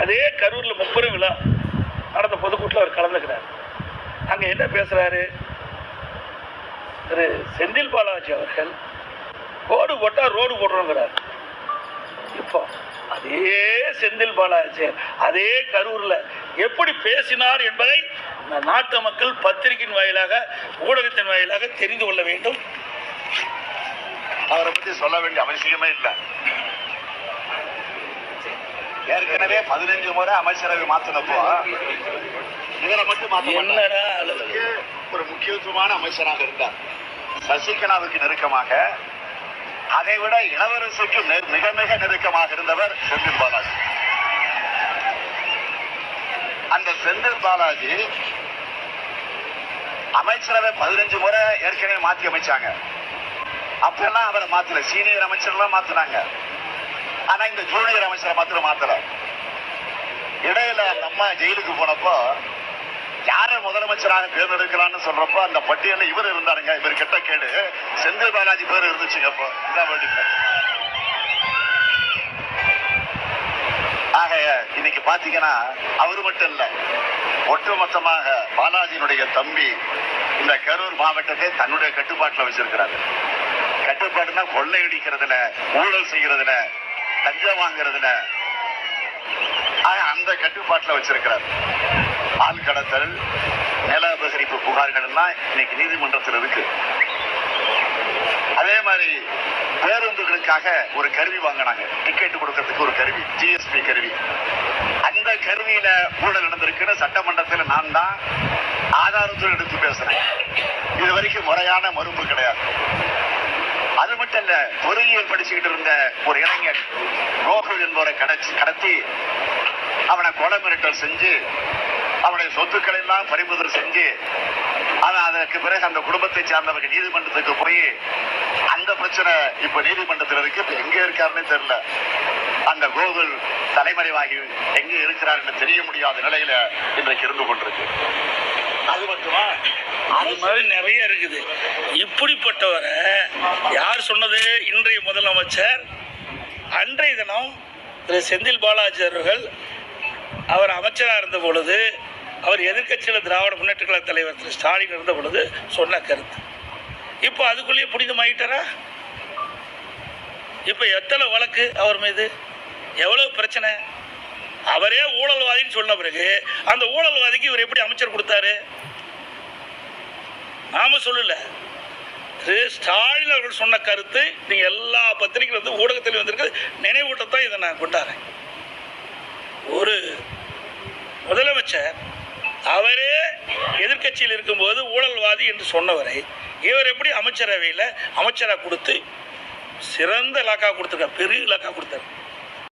அதே கரூரில் முப்பெரும் விழா நடந்த பொதுக்கூட்டில் அவர் கலந்துக்கிறார். அங்க என்ன பேசுறாரு? திரு செந்தில் பாலாஜி அவர்கள் ரோடு போட்டா ரோடு போடுறோங்கிறார். இப்போ அதே செந்தில் பாலாஜி அதே கரூர்ல எப்படி பேசினார் என்பதை நாட்டு மக்கள் பத்திரிகையின் வாயிலாக ஊடகத்தின் வாயிலாக தெரிந்து கொள்ள வேண்டும். அவரை பத்தி சொல்ல வேண்டிய அவசியமே இல்லை. ஏற்கனவே பதினஞ்சு முறை அமைச்சரவை மாத்தினப்போ இவரை மட்டும் மாத்த மாட்டாங்க. என்னடா அழகு. அவருக்கு ஒரு முக்கியத்துவமான அமைச்சராக இருந்தார். சசிகலாவுக்கு நெருக்கமாக அதை விட இளவரசுக்கு மிக மிக நெருக்கமாக இருந்தவர் செந்தில் பாலாஜி. அந்த செந்தில் பாலாஜி அமைச்சரவை பதினஞ்சு முறை ஏற்கனவே மாத்தி அமைச்சாங்க. அப்பெல்லாம் அவரை மாத்தல. சீனியர் அமைச்சர்லாம் மாத்தினாங்க. ஆனா இந்த ஜூனியர் அமைச்சரை மாத்திரம் மாத்தல. இடையில அந்த அம்மா ஜெயிலுக்கு போனப்போ யார முதலமைச்சராக தேர்ந்தெடுக்கலாம்னு சொல்றப்போ அந்த பட்டியல இவர் இருந்தாருங்க. இவர் கெட்ட கேடு செந்தில் பாலாஜி பேர் இருந்துச்சுங்க அப்போ. இதான் வேண்டியது ஆக இன்னைக்கு பாத்தீங்கன்னா அவரு மட்டும் இல்ல. ஒட்டுமொத்தமாக பாலாஜியினுடைய தம்பி இந்த கரூர் மாவட்டத்தை தன்னுடைய கட்டுப்பாட்டில் வச்சிருக்கிறாரு. கட்டுப்பாடுனா கொள்ளையடிக்கிறதுல ஊழல் செய்யறதுல லஞ்சம் வாங்குறதுல. ஆக அந்த கட்டுப்பாட்டில் வச்சிருக்கிறார். ஆள் கடத்தல் நில அபகரிப்பு புகார்கள் எல்லாம் இன்னைக்கு நீதிமன்றத்தில் இருக்கு. அதே மாதிரி பேருந்துகளுக்காக ஒரு கருவி வாங்கினாங்க. டிக்கெட் கொடுக்கறதுக்கு ஒரு கருவி ஜிஎஸ்பி கருவி. அந்த கருவியில ஊழல் நடந்திருக்குன்னு சட்டமன்றத்தில் நான் தான் ஆதாரத்துடன் எடுத்து பேசுறேன். இது வரைக்கும் முறையான மறுப்பு கிடையாது. லண்டன்ல பொறியியல் படிச்சுக்கிட்டு இருந்த ஒரு இளைஞர் கோகுல் என்பவரை கடச்சி கடத்தி அவனை கொலை மிரட்டல் செஞ்சு அவனுடைய சொத்துக்களை எல்லாம் பறிமுதல் செஞ்சு ஆனா அதற்கு பிறகு அந்த குடும்பத்தை சார்ந்தவர்கள் நீதிமன்றத்துக்கு போய் அந்த பிரச்சனை இப்ப நீதிமன்றத்தில் இருக்கு இப்ப எங்க இருக்காருன்னு தெரியல. அந்த கோகுல் தலைமறைவாகி எங்க இருக்கிறார் என்று தெரிய முடியாத நிலையில இன்றைக்கு இருந்து கொண்டிருக்கு. அது மாதிரி நிறைய இருக்குது. இப்படிப்பட்டவரை யார் சொன்னது? இன்றைய முதலமைச்சர். அன்றைய தினம் திரு செந்தில் பாலாஜி அவர்கள் அவர் அமைச்சராக இருந்த பொழுது அவர் எதிர்க்கட்சியில் திராவிட முன்னேற்ற கழக தலைவர் திரு ஸ்டாலின் இருந்த பொழுது சொன்ன கருத்து. இப்போ அதுக்குள்ளேயே புனிதமாயிட்டாரா? இப்போ எத்தனை வழக்கு அவர் மீது? எவ்வளோ பிரச்சனை? அவரே ஊழல்வாதின்னு சொன்ன பிறகு அந்த ஊழல்வாதிக்கு இவர் எப்படி அமைச்சர் கொடுத்தாரு? நாம சொல்லல. திரு ஸ்டாலின் அவர்கள் சொன்ன கருத்து நீங்க எல்லா பத்திரிகையில் வந்து ஊடகத்தில் வந்திருக்கு நினைவூட்டத்தான் இதை நான் கொண்டாடுறேன். ஒரு முதலமைச்சர் அவரே எதிர்க்கட்சியில் இருக்கும்போது ஊழல்வாதி என்று சொன்னவரை இவர் எப்படி அமைச்சரவையில் அமைச்சராக கொடுத்து சிறந்த இலாக்கா கொடுத்துருக்கார் பெரிய இலாக்கா கொடுத்தாரு.